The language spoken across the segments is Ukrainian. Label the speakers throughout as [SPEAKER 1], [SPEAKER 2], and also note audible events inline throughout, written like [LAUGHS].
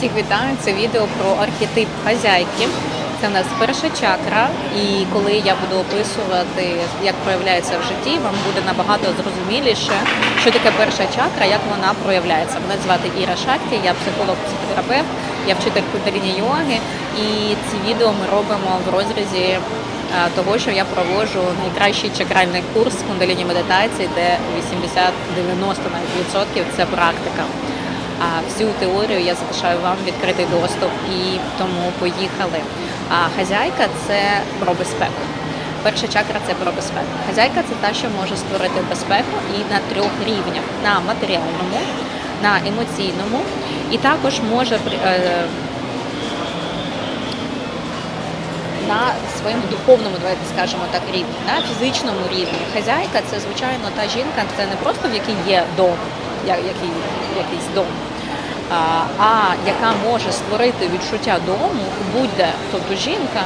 [SPEAKER 1] Всіх вітаю! Це відео про архетип хазяйки. Це в нас перша чакра, і коли я буду описувати, як проявляється в житті, вам буде набагато зрозуміліше, що таке перша чакра, як вона проявляється. Мене звати Іра Шакті, я психолог, психотерапевт, я вчитель кундаліні йоги. І ці відео ми робимо в розрізі е, того, що я проводжу найкращий чакральний курс кундаліні медитації, де 80-90 навіть відсотків це практика. А всю теорію я залишаю вам відкритий доступ і тому поїхали. А хазяйка це про безпеку. Перша чакра це про безпеку. Хазяйка це та, що може створити безпеку і на трьох рівнях: на матеріальному, на емоційному, і також може е, на своєму духовному, давайте скажемо так, рівні, на фізичному рівні. Хазяйка це звичайно та жінка, це не просто в якій є дом, який, якийсь дом, а, яка може створити відчуття дому будь-де, тобто жінка.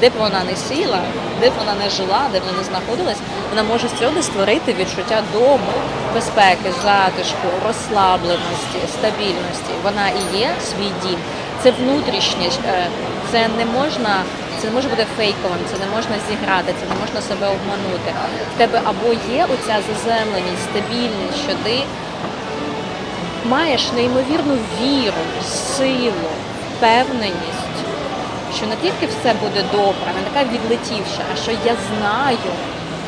[SPEAKER 1] Де б вона не сіла, де б вона не жила, де б вона не знаходилась, вона може сьогодні створити відчуття дому, безпеки, затишку, розслабленості, стабільності. Вона і є свій дім. Це внутрішнє, е, це не можна, це не може бути фейковим, це не можна зіграти, це не можна себе обманути. В тебе або є оця заземленість, стабільність, що ти маєш неймовірну віру, силу, впевненість, що не тільки все буде добре, не така відлетівша, а що я знаю,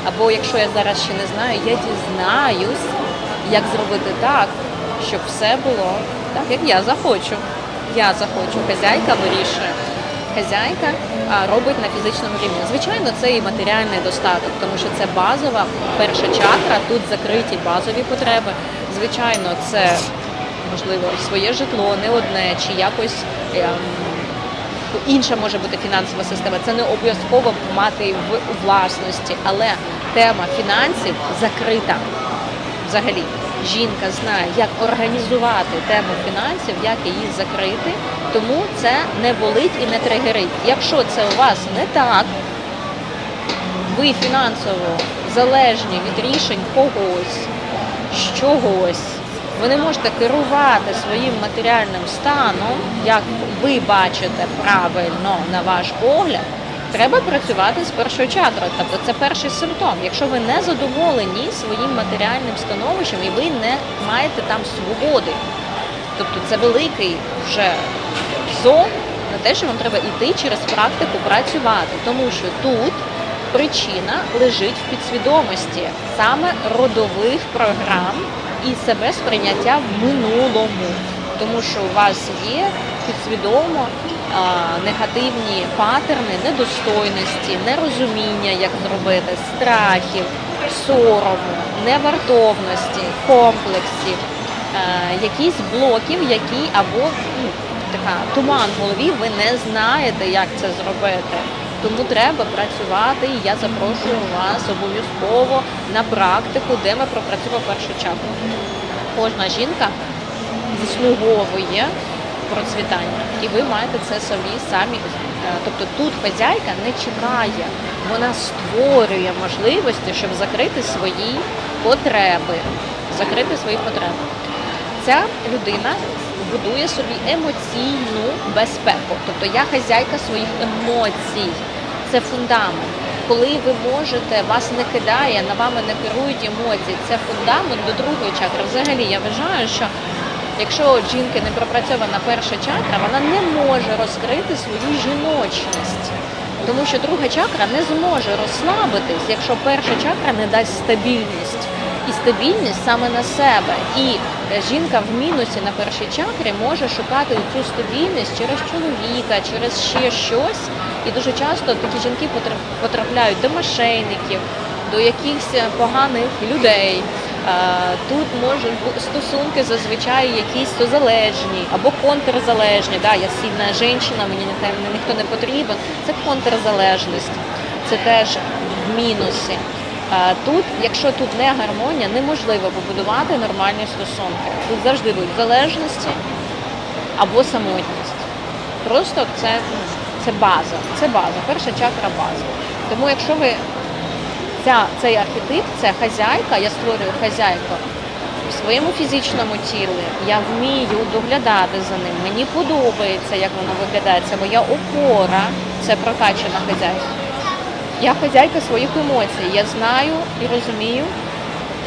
[SPEAKER 1] або якщо я зараз ще не знаю, я дізнаюсь, як зробити так, щоб все було так, як я захочу. Я захочу, хазяйка вирішує. Хазяйка а, робить на фізичному рівні. Звичайно, це і матеріальний достаток, тому що це базова перша чакра, тут закриті базові потреби. Звичайно, це можливо своє житло, не одне, чи якось ем, інша може бути фінансова система. Це не обов'язково мати в власності, але тема фінансів закрита взагалі. Жінка знає, як організувати тему фінансів, як її закрити, тому це не болить і не тригерить. Якщо це у вас не так, ви фінансово залежні від рішень когось, з чогось, ви не можете керувати своїм матеріальним станом, як ви бачите правильно на ваш погляд. Треба працювати з першою чакраю. Тобто це перший симптом. Якщо ви не задоволені своїм матеріальним становищем і ви не маєте там свободи, тобто це великий вже зон на те, що вам треба йти через практику працювати, тому що тут причина лежить в підсвідомості саме родових програм і себе сприйняття в минулому, тому що у вас є підсвідомо а, негативні патерни недостойності, нерозуміння, як зробити, страхів, сорому, невартовності, комплексів, е, якісь блоків, які або ну, така туман в голові, ви не знаєте, як це зробити. Тому треба працювати, і я запрошую вас обов'язково на практику, де ми пропрацюємо першу чакру. Кожна жінка заслуговує процвітання, і ви маєте це собі самі. е, Тобто тут хазяйка не чекає, вона створює можливості, щоб закрити свої потреби. Закрити свої потреби. Ця людина будує собі емоційну безпеку. Тобто я хазяйка своїх емоцій. Це фундамент. Коли ви можете, вас не кидає, на вами не керують емоції. Це фундамент до другої чакри. Взагалі я вважаю, що якщо у жінки не пропрацьована перша чакра, вона не може розкрити свою жіночність. Тому що друга чакра не зможе розслабитись, якщо перша чакра не дасть стабільність. І стабільність саме на себе. І жінка в мінусі на першій чакрі може шукати цю стабільність через чоловіка, через ще щось. І дуже часто такі жінки потрап- потрапляють до мошенників, до якихось поганих людей. Тут можуть бути стосунки зазвичай якісь залежні або контрзалежні. Да, я сильна жінка, мені ніхто не потрібен. Це контрзалежність. Це теж в мінусі. Е, Тут, якщо тут не гармонія, неможливо побудувати нормальні стосунки. Тут завжди будуть залежності або самотність. Просто це, це база. Це база. Перша чакра база. Тому якщо ви ця, цей архетип, це хазяйка, я створюю хазяйку, в своєму фізичному тілі, я вмію доглядати за ним. Мені подобається, як воно виглядає. Це моя опора, це прокачана хазяйка. Я хазяйка своїх емоцій. Я знаю і розумію,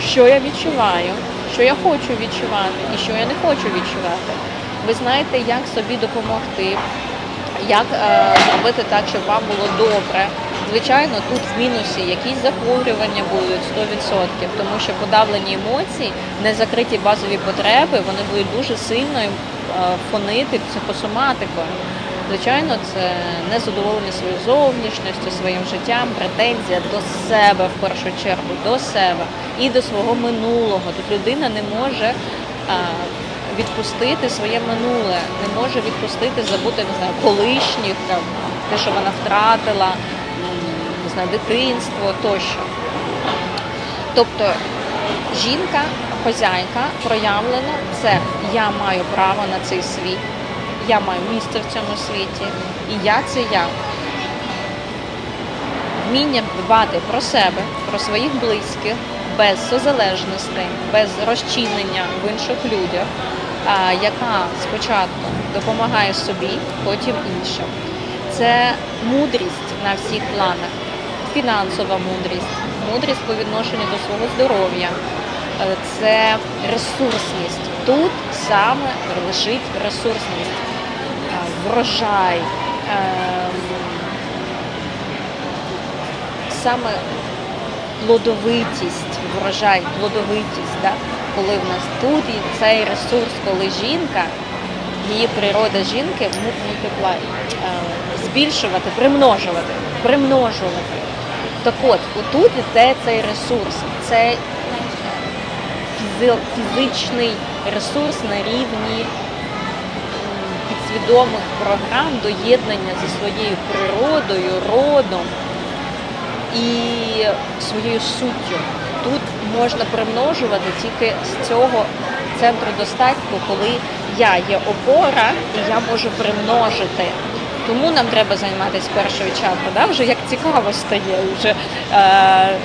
[SPEAKER 1] що я відчуваю, що я хочу відчувати і що я не хочу відчувати. Ви знаєте, як собі допомогти, як е, зробити так, щоб вам було добре. Звичайно, тут в мінусі якісь захворювання будуть 100%, тому що подавлені емоції, незакриті базові потреби, вони будуть дуже сильно е, фонити психосоматикою. Звичайно, це незадоволення своєю зовнішністю, своїм життям, претензія до себе в першу чергу, до себе і до свого минулого. Тут людина не може відпустити своє минуле, не може відпустити, забути не знаю, колишніх, там, те, що вона втратила, не знаю, дитинство тощо. Тобто жінка, хозяйка проявлена це я маю право на цей світ, я маю місце в цьому світі, і я це я. Вміння дбати про себе, про своїх близьких, без созалежностей, без розчинення в інших людях, яка спочатку допомагає собі, потім іншим. Це мудрість на всіх планах, фінансова мудрість, мудрість по відношенню до свого здоров'я, е, це ресурсність. Тут саме лежить ресурсність, врожай. ем, Саме плодовитість, врожай, плодовитість, да? коли в нас тут і цей ресурс, коли жінка, її природа жінки multiply, е, збільшувати, примножувати, примножувати. Так от, отут іде цей ресурс, це фізичний ресурс на рівні м, підсвідомих програм доєднання зі своєю природою, родом і своєю суттю. Тут можна примножувати тільки з цього центру достатку, коли я є опора і я можу примножити. Тому нам треба займатися першою чакрою. Да? Вже як цікаво стає. Вже, е,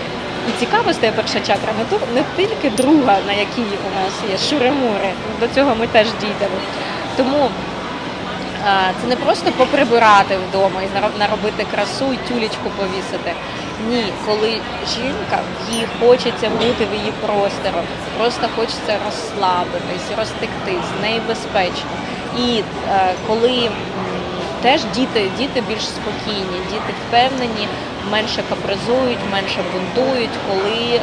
[SPEAKER 1] і цікаво стає перша чакра, не, ту- не тільки друга, на якій у нас є шури-мури. До цього ми теж дійдемо. Тому Це не просто поприбирати вдома і наро- наробити красу і тюлечку повісити. Ні, коли жінка їй хочеться бути в її просторі, просто хочеться розслабитись, розтектись, з нею безпечно. І е, коли теж діти, діти більш спокійні, діти впевнені, менше капризують, менше бунтують, коли е,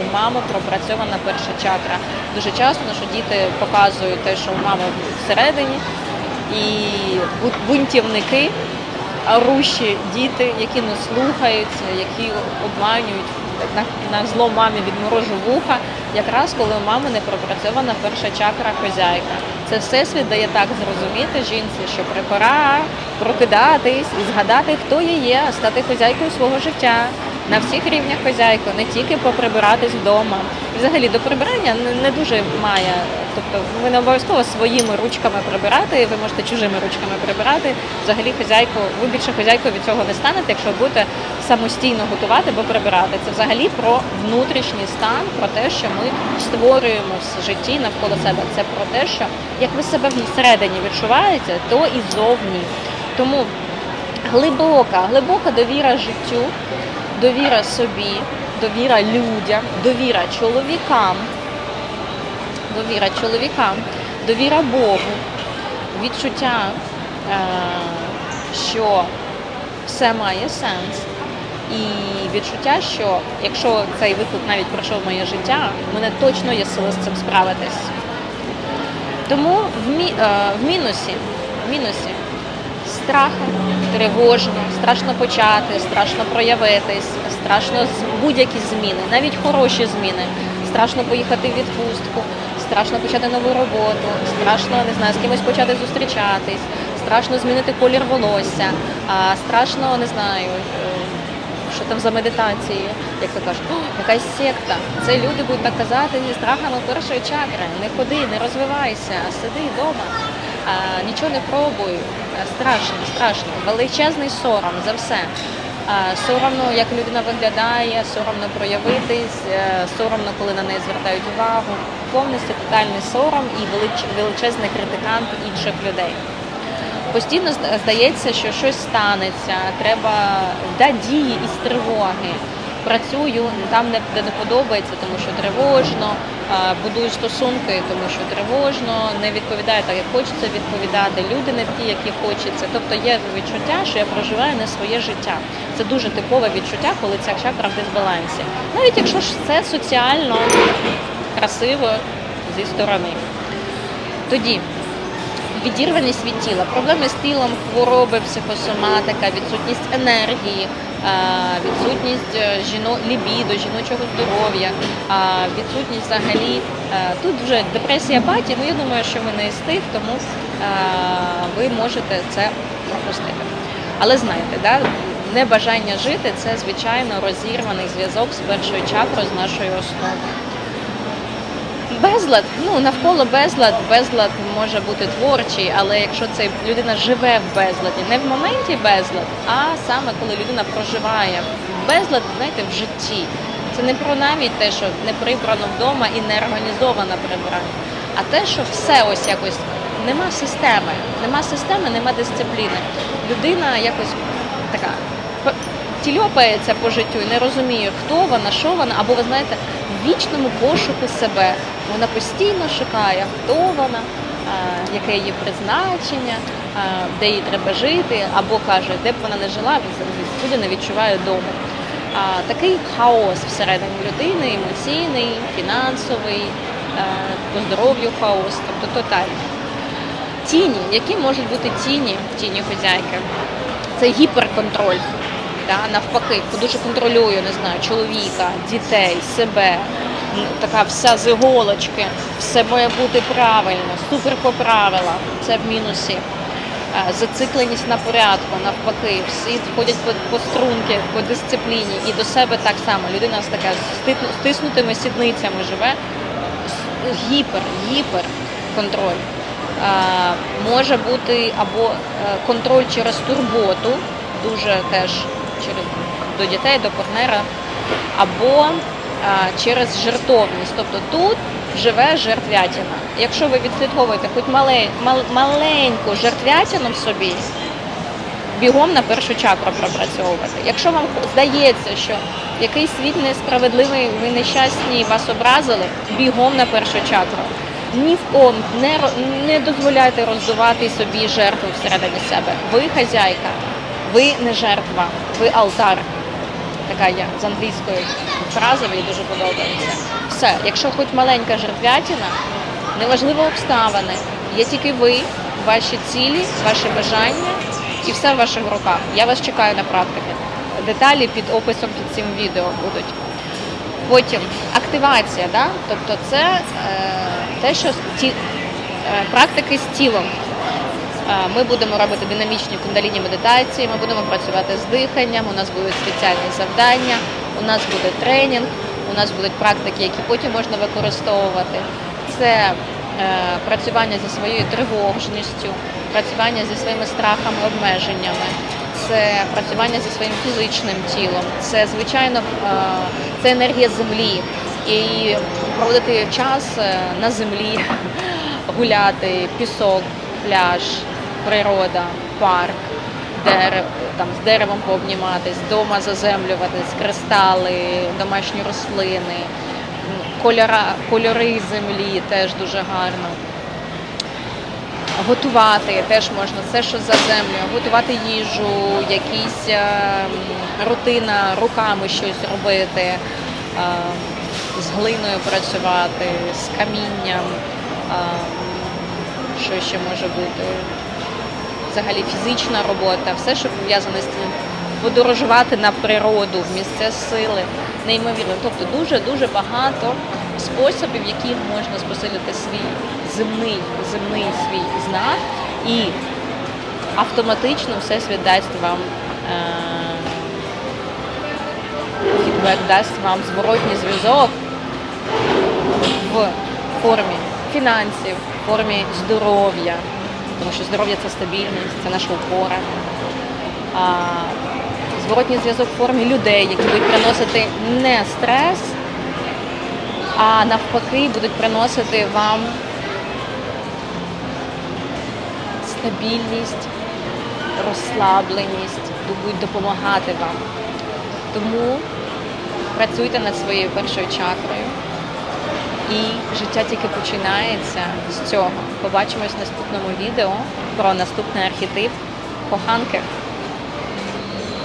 [SPEAKER 1] у мами пропрацьована перша чакра. Дуже часто, що діти показують те, що у мами всередині і бу- бунтівники, орущі діти, які не слухаються, які обманюють на, на зло мамі відморожу вуха, якраз коли у мами не пропрацьована перша чакра хозяйка. Це всесвіт дає так зрозуміти жінці, що при- пора прокидатись і згадати, хто я є, стати хозяйкою свого життя. На всіх рівнях хозяйкою, не тільки поприбиратись вдома. Взагалі до прибирання не, дуже має. Тобто ви не обов'язково своїми ручками прибирати, ви можете чужими ручками прибирати. Взагалі хозяйку, ви більше хозяйкою від цього не станете, якщо будете самостійно готувати або прибирати. Це взагалі про внутрішній стан, про те, що ми створюємо в житті навколо себе. Це про те, що як ви себе всередині відчуваєте, то і зовні. Тому глибока, глибока довіра життю, довіра собі, довіра людям, довіра чоловікам, довіра чоловікам, довіра Богу, відчуття, е, що все має сенс. І відчуття, що якщо цей виклик навіть пройшов моє життя, в мене точно є сили з цим справитись. Тому в, мі, е, в мінусі, в мінусі страхи, тривожно, страшно почати, страшно проявитись, страшно будь-які зміни, навіть хороші зміни. Страшно поїхати в відпустку, страшно почати нову роботу, страшно не знаю, з кимось почати зустрічатись, страшно змінити колір волосся, страшно не знаю. е, Що там за медитації, як то кажуть, якась секта. Це люди будуть так казати зі страхами першої чакри. Не ходи, не розвивайся, сиди вдома, нічого не пробуй. А, Страшно, страшно. Величезний сором за все. Соромно, як людина виглядає, соромно проявитись, е, соромно, коли на неї звертають увагу. Повністю тотальний сором і велич- величезний критикант інших людей. Постійно здається, що щось станеться, треба да, дії із тривоги. Працюю там, де не подобається, тому що тривожно, будую стосунки, тому що тривожно, не відповідаю так, як хочеться відповідати. Люди не ті, які хочеться. Тобто є відчуття, що я проживаю не своє життя. Це дуже типове відчуття, коли ця чакра в дисбалансі. Навіть якщо ж це соціально красиво зі сторони. Тоді відірваність від тіла, проблеми з тілом, хвороби, психосоматика, відсутність енергії, відсутність е, жіно... лібіду, жіночого здоров'я, відсутність взагалі. е, Тут вже депресія баті. ну я думаю, що ви не з тих, тому е, ви можете це пропустити. Але знаєте, да, небажання жити це звичайно розірваний зв'язок з першою чакрою, з нашою основою. Безлад, ну навколо безлад, безлад може бути творчий, але якщо це людина живе в безладі, не в моменті безлад, а саме коли людина проживає безлад, знаєте, в житті. Це не про навіть те, що не прибрано вдома і не організовано прибрання, а те, що все ось якось нема системи, нема системи, нема дисципліни. Людина якось така тільопається по життю і не розуміє, хто вона, що вона, або ви знаєте, вічному пошуку себе. Вона постійно шукає, хто вона, яке її призначення, де їй треба жити, або каже, де б вона не жила, всюди не відчуває дому. Такий хаос всередині людини, емоційний, фінансовий, по здоров'ю хаос, тобто тотальний. Тіні, які можуть бути тіні в тіні хозяйки? Це гіперконтроль. Да, навпаки, дуже контролюю, не знаю, чоловіка, дітей, себе. Така вся з іголочки, все має бути правильно, супер по правилам. Це в мінусі. Е, Зацикленість на порядку, навпаки, всі ходять по, струнки, по дисципліні і до себе так само. Людина з така з стиснутими сідницями живе, гіпер, гіпер контроль. Е, Може бути або е, контроль через турботу, дуже теж через до дітей, до партнера, або а, через жертовність. Тобто тут живе жертвятіна. Якщо ви відслідковуєте хоч мале, мал, маленьку жертвятіну в собі, бігом на першу чакру пропрацьовувати. Якщо вам здається, що якийсь світ несправедливий, ви нещасні, вас образили, бігом на першу чакру. Ні в ком не, не дозволяйте роздувати собі жертву всередині себе. Ви хазяйка, ви не жертва, ви алтар. Така є з англійської фраза, мені дуже подобається. Все, якщо хоч маленька жертвятіна, неважливо обставини, є тільки ви, ваші цілі, ваші бажання і все в ваших руках. Я вас чекаю на практики. Деталі під описом під цим відео будуть. Потім активація, да? тобто це е, те, що ті, е, практики з тілом. Ми будемо робити динамічні кундаліні медитації, ми будемо працювати з диханням, у нас будуть спеціальні завдання, у нас буде тренінг, у нас будуть практики, які потім можна використовувати. Це е, працювання зі своєю тривожністю, працювання зі своїми страхами, обмеженнями, це працювання зі своїм фізичним тілом, це звичайно е, це енергія землі. І проводити час е, на землі, [LAUGHS] гуляти, пісок, пляж, природа, парк, дерев, там з деревом пообніматись, вдома заземлюватись, кристали, домашні рослини, кольора, кольори землі теж дуже гарно. Готувати теж можна все, що за землю, готувати їжу, якісь е, рутина, руками щось робити, е, з глиною працювати, з камінням, е, що ще може бути. Взагалі фізична робота, все, що пов'язане з тим, подорожувати на природу, в місце сили, неймовірно. Тобто дуже-дуже багато способів, яких можна посилити свій земний, земний свій знак і автоматично всесвіт дасть вам е, фідбек, дасть вам зворотній зв'язок в формі фінансів, в формі здоров'я, тому що здоров'я це стабільність, це наша опора. Зворотній зв'язок в формі людей, які будуть приносити не стрес, а навпаки будуть приносити вам стабільність, розслабленість, будуть допомагати вам. Тому працюйте над своєю першою чакрою. І життя тільки починається з цього. Побачимось в наступному відео про наступний архетип коханки.